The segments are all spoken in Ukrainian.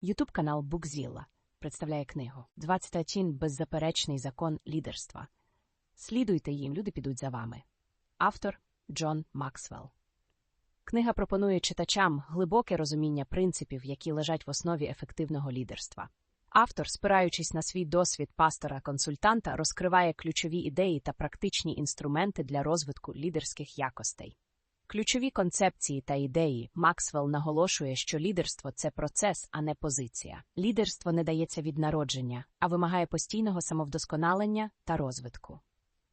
Ютуб канал Букзілла представляє книгу «21 беззаперечний закон лідерства. Слідуйте їм, люди підуть за вами. Автор Джон Максвелл. Книга пропонує читачам глибоке розуміння принципів, які лежать в основі ефективного лідерства. Автор, спираючись на свій досвід пастора-консультанта, розкриває ключові ідеї та практичні інструменти для розвитку лідерських якостей. Ключові концепції та ідеї Максвелл наголошує, що лідерство це процес, а не позиція. Лідерство не дається від народження, а вимагає постійного самовдосконалення та розвитку.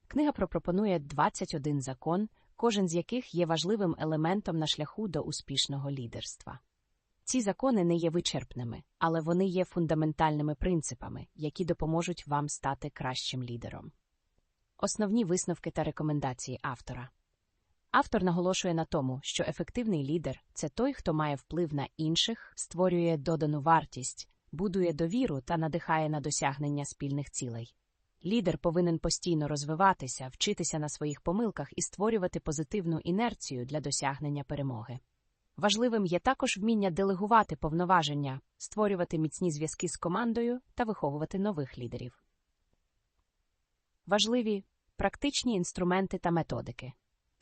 Книга пропонує 21 закон, кожен з яких є важливим елементом на шляху до успішного лідерства. Ці закони не є вичерпними, але вони є фундаментальними принципами, які допоможуть вам стати кращим лідером. Основні висновки та рекомендації автора. Автор наголошує на тому, що ефективний лідер це той, хто має вплив на інших, створює додану вартість, будує довіру та надихає на досягнення спільних цілей. Лідер повинен постійно розвиватися, вчитися на своїх помилках і створювати позитивну інерцію для досягнення перемоги. Важливим є також вміння делегувати повноваження, створювати міцні зв'язки з командою та виховувати нових лідерів. Важливі практичні інструменти та методики.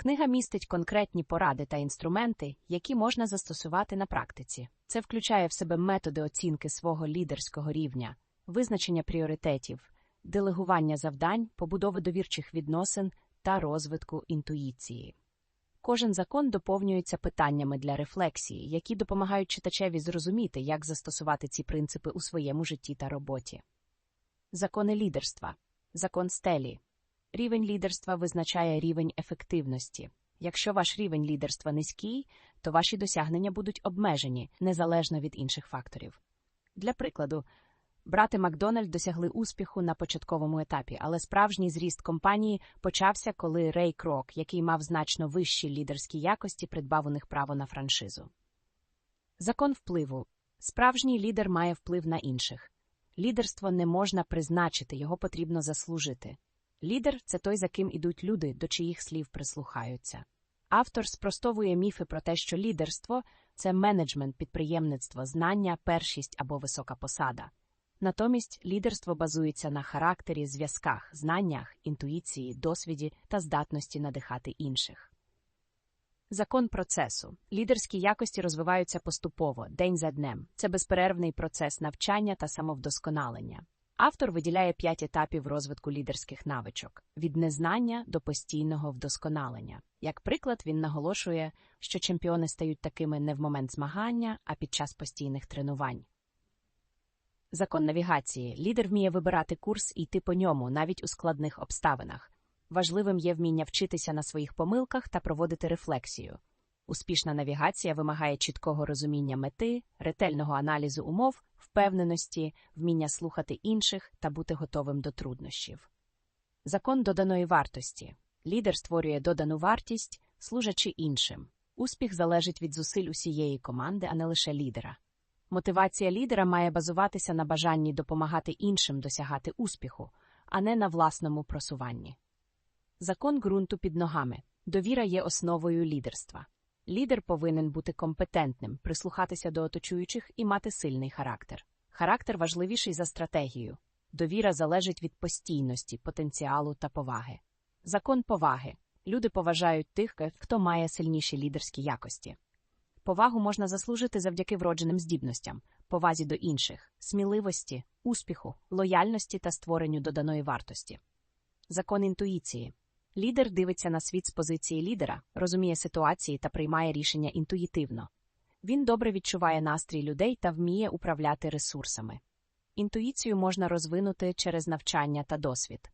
Книга містить конкретні поради та інструменти, які можна застосувати на практиці. Це включає в себе методи оцінки свого лідерського рівня, визначення пріоритетів, делегування завдань, побудови довірчих відносин та розвитку інтуїції. Кожен закон доповнюється питаннями для рефлексії, які допомагають читачеві зрозуміти, як застосувати ці принципи у своєму житті та роботі. Закони лідерства, закон стелі. Рівень лідерства визначає рівень ефективності. Якщо ваш рівень лідерства низький, то ваші досягнення будуть обмежені незалежно від інших факторів. Для прикладу, брати Макдональд досягли успіху на початковому етапі, але справжній зріст компанії почався, коли Рей Крок, який мав значно вищі лідерські якості, придбав у них право на франшизу. Закон впливу справжній лідер має вплив на інших. Лідерство не можна призначити, його потрібно заслужити. Лідер це той, за ким ідуть люди, до чиїх слів прислухаються. Автор спростовує міфи про те, що лідерство це менеджмент, підприємництво, знання, першість або висока посада. Натомість лідерство базується на характері, зв'язках, знаннях, інтуїції, досвіді та здатності надихати інших. Закон процесу. Лідерські якості розвиваються поступово, день за днем. Це безперервний процес навчання та самовдосконалення. Автор виділяє п'ять етапів розвитку лідерських навичок від незнання до постійного вдосконалення. Як приклад, він наголошує, що чемпіони стають такими не в момент змагання, а під час постійних тренувань. Закон навігації. Лідер вміє вибирати курс і йти по ньому, навіть у складних обставинах. Важливим є вміння вчитися на своїх помилках та проводити рефлексію. Успішна навігація вимагає чіткого розуміння мети, ретельного аналізу умов, впевненості, вміння слухати інших та бути готовим до труднощів. Закон доданої вартості. Лідер створює додану вартість, служачи іншим. Успіх залежить від зусиль усієї команди, а не лише лідера. Мотивація лідера має базуватися на бажанні допомагати іншим досягати успіху, а не на власному просуванні. Закон ґрунту під ногами. Довіра є основою лідерства. Лідер повинен бути компетентним, прислухатися до оточуючих і мати сильний характер. Характер важливіший за стратегію. Довіра залежить від постійності, потенціалу та поваги. Закон поваги. Люди поважають тих, хто має сильніші лідерські якості. Повагу можна заслужити завдяки вродженим здібностям, повазі до інших, сміливості, успіху, лояльності та створенню доданої вартості. Закон інтуїції. Лідер дивиться на світ з позиції лідера, розуміє ситуації та приймає рішення інтуїтивно. Він добре відчуває настрій людей та вміє управляти ресурсами. Інтуїцію можна розвинути через навчання та досвід.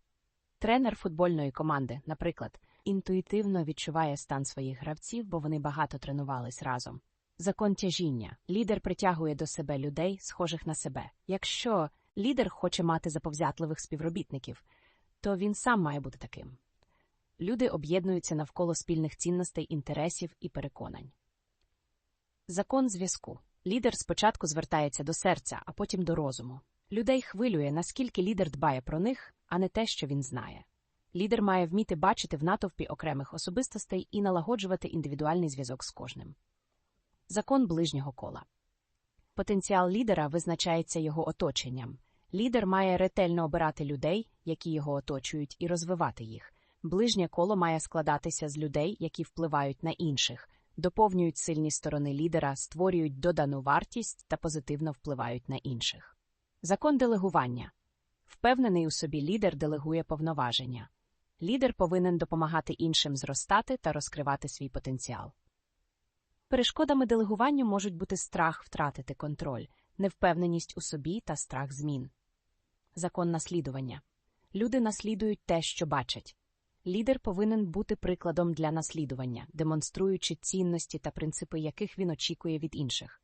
Тренер футбольної команди, наприклад, інтуїтивно відчуває стан своїх гравців, бо вони багато тренувались разом. Закон тяжіння. Лідер притягує до себе людей, схожих на себе. Якщо лідер хоче мати заповзятливих співробітників, то він сам має бути таким. Люди об'єднуються навколо спільних цінностей, інтересів і переконань. Закон зв'язку. Лідер спочатку звертається до серця, а потім до розуму. Людей хвилює, наскільки лідер дбає про них, а не те, що він знає. Лідер має вміти бачити в натовпі окремих особистостей і налагоджувати індивідуальний зв'язок з кожним. Закон ближнього кола. Потенціал лідера визначається його оточенням. Лідер має ретельно обирати людей, які його оточують, і розвивати їх. Ближнє коло має складатися з людей, які впливають на інших, доповнюють сильні сторони лідера, створюють додану вартість та позитивно впливають на інших. Закон делегування. Впевнений у собі лідер делегує повноваження. Лідер повинен допомагати іншим зростати та розкривати свій потенціал. Перешкодами делегуванню можуть бути страх втратити контроль, невпевненість у собі та страх змін. Закон наслідування. Люди наслідують те, що бачать. Лідер повинен бути прикладом для наслідування, демонструючи цінності та принципи, яких він очікує від інших.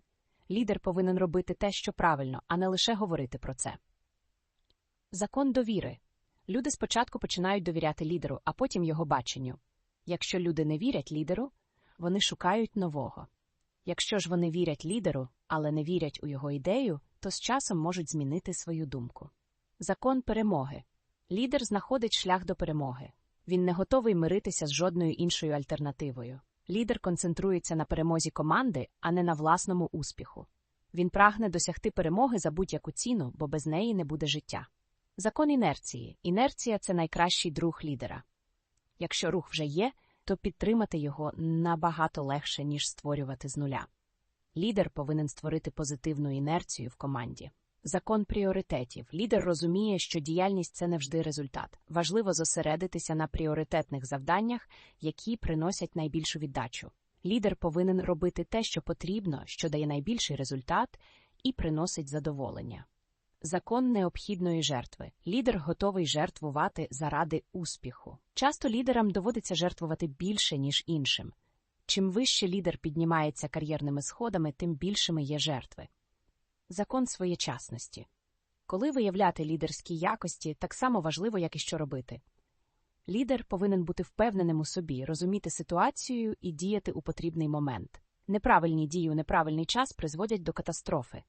Лідер повинен робити те, що правильно, а не лише говорити про це. Закон довіри. Люди спочатку починають довіряти лідеру, а потім його баченню. Якщо люди не вірять лідеру, вони шукають нового. Якщо ж вони вірять лідеру, але не вірять у його ідею, то з часом можуть змінити свою думку. Закон перемоги. Лідер знаходить шлях до перемоги. Він не готовий миритися з жодною іншою альтернативою. Лідер концентрується на перемозі команди, а не на власному успіху. Він прагне досягти перемоги за будь-яку ціну, бо без неї не буде життя. Закон інерції. Інерція це найкращий друг лідера. Якщо рух вже є, то підтримати його набагато легше, ніж створювати з нуля. Лідер повинен створити позитивну інерцію в команді. Закон пріоритетів. Лідер розуміє, що діяльність це не завжди результат. Важливо зосередитися на пріоритетних завданнях, які приносять найбільшу віддачу. Лідер повинен робити те, що потрібно, що дає найбільший результат і приносить задоволення. Закон необхідної жертви. Лідер готовий жертвувати заради успіху. Часто лідерам доводиться жертвувати більше, ніж іншим. Чим вище лідер піднімається кар'єрними сходами, тим більшими є жертви. Закон своєчасності. Коли виявляти лідерські якості, так само важливо, як і що робити. Лідер повинен бути впевненим у собі, розуміти ситуацію і діяти у потрібний момент. Неправильні дії у неправильний час призводять до катастрофи.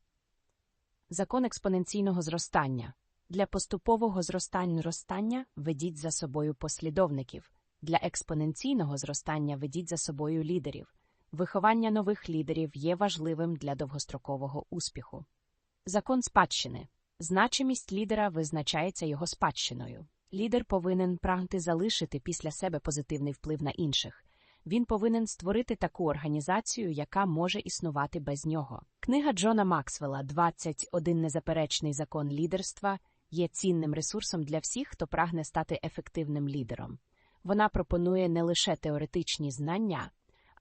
Закон експоненційного зростання. Для поступового зростання зростання ведіть за собою послідовників. Для експоненційного зростання ведіть за собою лідерів. Виховання нових лідерів є важливим для довгострокового успіху. Закон спадщини. Значимість лідера визначається його спадщиною. Лідер повинен прагнути залишити після себе позитивний вплив на інших. Він повинен створити таку організацію, яка може існувати без нього. Книга Джона Максвелла «21 незаперечний закон лідерства є цінним ресурсом для всіх, хто прагне стати ефективним лідером. Вона пропонує не лише теоретичні знання,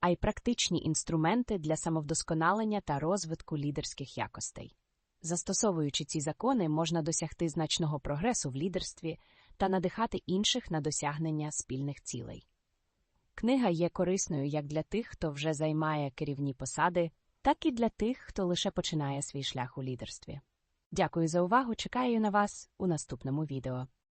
а й практичні інструменти для самовдосконалення та розвитку лідерських якостей. Застосовуючи ці закони, можна досягти значного прогресу в лідерстві та надихати інших на досягнення спільних цілей. Книга є корисною як для тих, хто вже займає керівні посади, так і для тих, хто лише починає свій шлях у лідерстві. Дякую за увагу. Чекаю на вас у наступному відео.